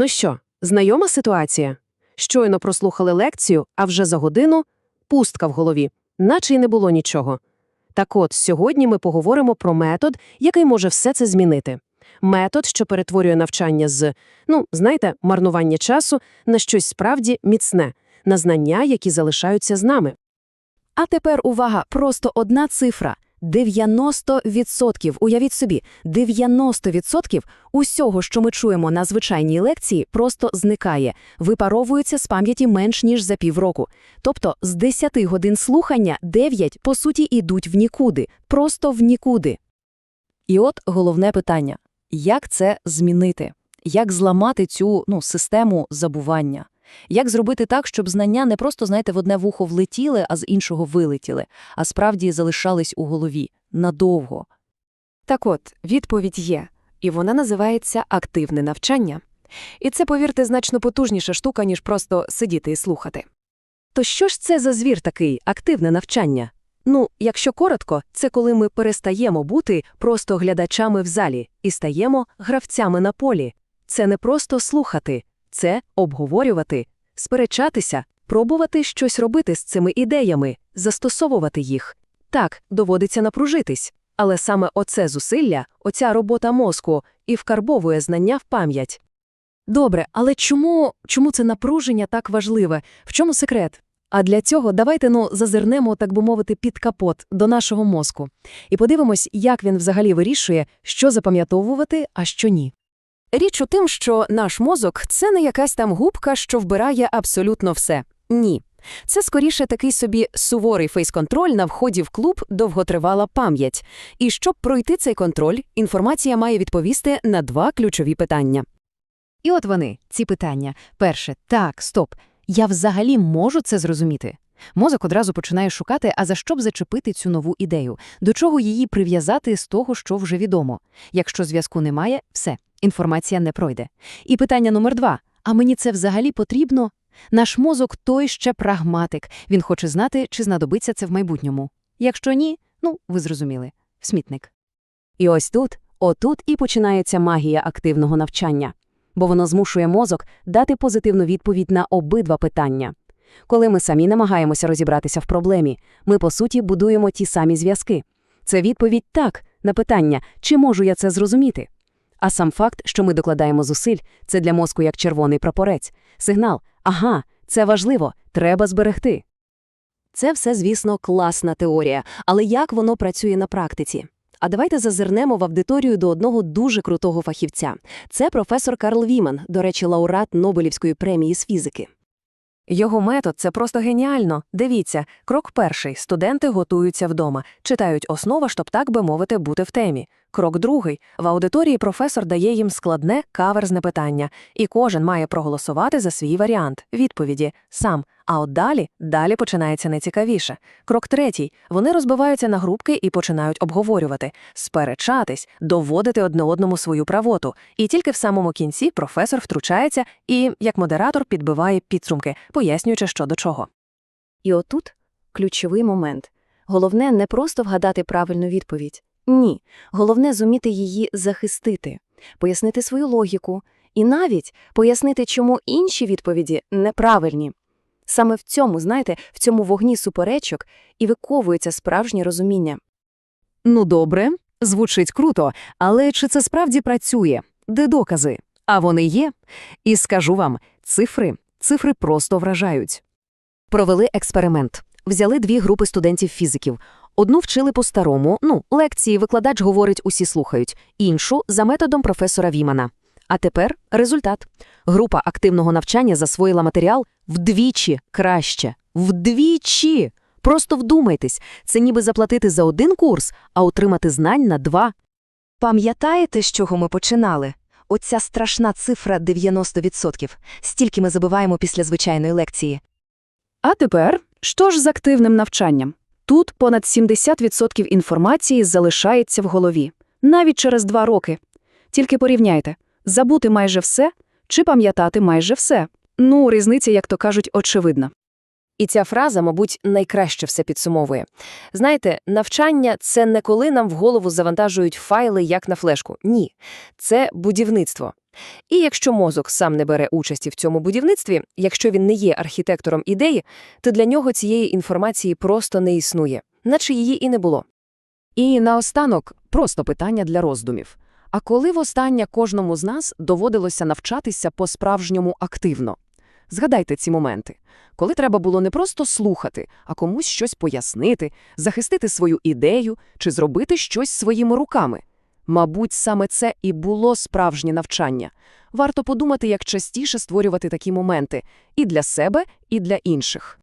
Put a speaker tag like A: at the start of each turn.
A: Ну що, знайома ситуація? Щойно прослухали лекцію, а вже за годину пустка в голові, наче й не було нічого. Так от, сьогодні ми поговоримо про метод, який може все це змінити. Метод, що перетворює навчання з, ну, знаєте, марнування часу на щось справді міцне, на знання, які залишаються з нами.
B: А тепер увага, просто одна цифра. 90%, уявіть собі, 90% усього, що ми чуємо на звичайній лекції, просто зникає, випаровується з пам'яті менш ніж за півроку. Тобто з 10 годин слухання 9, по суті, ідуть в нікуди, просто в нікуди.
C: І от головне питання – як це змінити? Як зламати цю ну, систему забування? Як зробити так, щоб знання не просто, знаєте, в одне вухо влетіли, а з іншого вилетіли, а справді залишались у голові надовго?
D: Так от, відповідь є, і вона називається активне навчання. І це, повірте, значно потужніша штука, ніж просто сидіти і слухати. То що ж це за звір такий активне навчання? Ну, якщо коротко, це коли ми перестаємо бути просто глядачами в залі і стаємо гравцями на полі. Це не просто слухати, це обговорювати, сперечатися, пробувати щось робити з цими ідеями, застосовувати їх. Так, доводиться напружитись, але саме оце зусилля, оця робота мозку і вкарбовує знання в пам'ять. Добре, але чому, чому це напруження так важливе? В чому секрет? А для цього давайте ну зазирнемо, так би мовити, під капот до нашого мозку і подивимось, як він взагалі вирішує, що запам'ятовувати, а що ні. Річ у тим, що наш мозок це не якась там губка, що вбирає абсолютно все. Ні. Це скоріше такий собі суворий фейс-контроль на вході в клуб довготривала пам'ять. І щоб пройти цей контроль, інформація має відповісти на два ключові питання.
B: І от вони, ці питання. Перше, так, стоп, я взагалі можу це зрозуміти? Мозок одразу починає шукати, а за що б зачепити цю нову ідею, до чого її прив'язати з того, що вже відомо. Якщо зв'язку немає, все, інформація не пройде. І питання номер два: а мені це взагалі потрібно? Наш мозок той ще прагматик, він хоче знати, чи знадобиться це в майбутньому. Якщо ні, ну, ви зрозуміли, смітник.
D: І ось тут, отут і починається магія активного навчання, бо воно змушує мозок дати позитивну відповідь на обидва питання. Коли ми самі намагаємося розібратися в проблемі, ми, по суті, будуємо ті самі зв'язки. Це відповідь так на питання, чи можу я це зрозуміти. А сам факт, що ми докладаємо зусиль, це для мозку як червоний прапорець. Сигнал ага, це важливо, треба зберегти. Це все, звісно, класна теорія, але як воно працює на практиці? А давайте зазирнемо в аудиторію до одного дуже крутого фахівця. Це професор Карл Віман, до речі, лауреат Нобелівської премії з фізики. Його метод це просто геніально. Дивіться, крок перший студенти готуються вдома, читають основа, щоб так би мовити, бути в темі. Крок другий в аудиторії професор дає їм складне каверзне питання, і кожен має проголосувати за свій варіант відповіді сам. А от далі, далі починається найцікавіше. Крок третій вони розбиваються на групки і починають обговорювати, сперечатись, доводити одне одному свою правоту. І тільки в самому кінці професор втручається і, як модератор, підбиває підсумки, пояснюючи, що до чого. І отут ключовий момент. Головне не просто вгадати правильну відповідь. Ні, головне зуміти її захистити, пояснити свою логіку і навіть пояснити, чому інші відповіді неправильні. Саме в цьому, знаєте, в цьому вогні суперечок і виковується справжнє розуміння.
C: Ну добре, звучить круто, але чи це справді працює? Де докази? А вони є. І скажу вам, цифри, цифри просто вражають.
D: Провели експеримент. Взяли дві групи студентів-фізиків. Одну вчили по-старому, ну, лекції викладач говорить, усі слухають, іншу – за методом професора Вімана. А тепер результат. Група активного навчання засвоїла матеріал вдвічі краще. Вдвічі! Просто вдумайтесь, це ніби заплатити за один курс, а отримати знань на два. Пам'ятаєте, з чого ми починали? Оця страшна цифра 90%. Стільки ми забуваємо після звичайної лекції.
A: А тепер, що ж з активним навчанням? Тут понад 70% інформації залишається в голові, навіть через два роки. Тільки порівняйте, забути майже все чи пам'ятати майже все. Ну, різниця, як то кажуть, очевидна.
D: І ця фраза, мабуть, найкраще все підсумовує. Знаєте, навчання це не коли нам в голову завантажують файли як на флешку. Ні, це будівництво.
E: І якщо мозок сам не бере участі в цьому будівництві, якщо він не є архітектором ідеї, то для нього цієї інформації просто не існує, наче її і не було.
D: І наостанок просто питання для роздумів. А коли востаннє кожному з нас доводилося навчатися по-справжньому активно? Згадайте ці моменти, коли треба було не просто слухати, а комусь щось пояснити, захистити свою ідею чи зробити щось своїми руками. Мабуть, саме це і було справжнє навчання. Варто подумати, як частіше створювати такі моменти і для себе, і для інших.